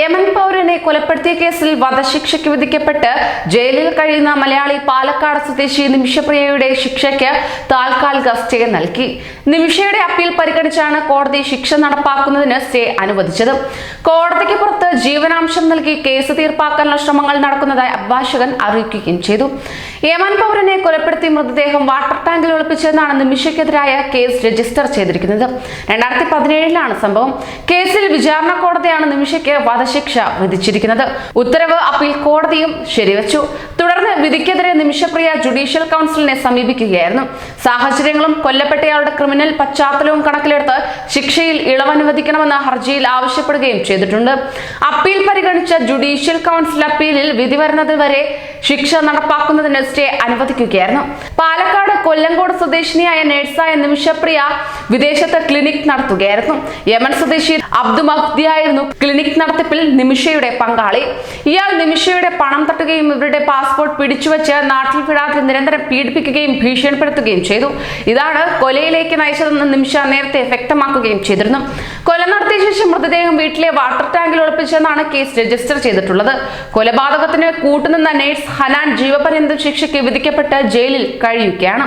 Yemen പൗരനെ കൊലപ്പെടുത്തിയ കേസിൽ വധശിക്ഷയ്ക്ക് വിധിക്കപ്പെട്ട് ജയിലിൽ കഴിയുന്ന മലയാളി പാലക്കാട് സ്വദേശി നിമിഷപ്രിയയുടെ ശിക്ഷയ്ക്ക് താൽക്കാലിക സ്റ്റേ നൽകി. നിമിഷയുടെ അപ്പീൽ പരിഗണിച്ചാണ് കോടതി ശിക്ഷ നടപ്പാക്കുന്നതിന് സ്റ്റേ അനുവദിച്ചത്. കോടതിക്ക് പുറത്ത് ജീവനാംശം നൽകി കേസ് തീർപ്പാക്കാനുള്ള ശ്രമങ്ങൾ നടക്കുന്നതായി അഭിഭാഷകൻ അറിയിക്കുകയും ചെയ്തു. യമൻ പൗരനെ കൊലപ്പെടുത്തി മൃതദേഹം വാട്ടർ ടാങ്കിൽ ഒളിപ്പിച്ചതെന്നാണ് നിമിഷയ്ക്കെതിരായ കേസ് രജിസ്റ്റർ ചെയ്തിരിക്കുന്നത്. രണ്ടായിരത്തി പതിനേഴിലാണ് സംഭവം. കേസിൽ വിചാരണ കോടതിയാണ് നിമിഷയ്ക്ക് വധശിക്ഷ വിധിച്ചിരിക്കുന്നത്. ഉത്തരവ് അപ്പീൽ കോടതിയും ശരിവച്ചു. തുടർന്ന് വിധിക്കെതിരെ നിമിഷപ്രിയ ജുഡീഷ്യൽ കൗൺസിലിനെ സമീപിക്കുകയായിരുന്നു. സാഹചര്യങ്ങളും കൊല്ലപ്പെട്ടയാളുടെ ക്രിമിനൽ പശ്ചാത്തലവും കണക്കിലെടുത്ത് ശിക്ഷയിൽ ഇളവനുവദിക്കണമെന്ന ഹർജിയിൽ ആവശ്യപ്പെടുകയും ചെയ്തിട്ടുണ്ട്. അപ്പീൽ പരിഗണിച്ച ജുഡീഷ്യൽ കൗൺസിൽ അപ്പീലിൽ വിധി വരുന്നത് വരെ ശിക്ഷ നടപ്പാക്കുന്നതിന് സ്റ്റേ അനുവദിക്കുകയായിരുന്നു. പാലക്കാട് കൊല്ലങ്കോട് സ്വദേശിനിയായ നേഴ്സായ നിമിഷപ്രിയ വിദേശത്ത് ക്ലിനിക് നടത്തുകയായിരുന്നു. യമൻ സ്വദേശി അബ്ദു മഹ്ദിയായിരുന്നു ക്ലിനിക് നടത്തിപ്പിൽ നിമിഷയുടെ പങ്കാളി. ഇയാൾ നിമിഷയുടെ പണം തട്ടുകയും ഇവരുടെ പാസ്പോർട്ട് പിടിച്ചുവെച്ച് നാട്ടിൽ വിടാതെ നിരന്തരം പീഡിപ്പിക്കുകയും ഭീഷണിപ്പെടുത്തുകയും ചെയ്തു. ഇതാണ് കൊലയിലേക്ക് നയിച്ചതെന്ന് നിമിഷ നേരത്തെ വ്യക്തമാക്കുകയും ചെയ്തിരുന്നു. കൊല നടത്തിയ ശേഷം മൃതദേഹം വീട്ടിലെ വാട്ടർ ടാങ്കിൽ ഒളിപ്പിച്ചെന്നാണ് കേസ് രജിസ്റ്റർ ചെയ്തിട്ടുള്ളത്. കൊലപാതകത്തിന് കൂട്ടുനിന്ന നേഴ്സ് ഹനാൻ ജീവപര്യന്തം ശിക്ഷയ്ക്ക് വിധിക്കപ്പെട്ട് ജയിലിൽ കഴിയുകയാണ്.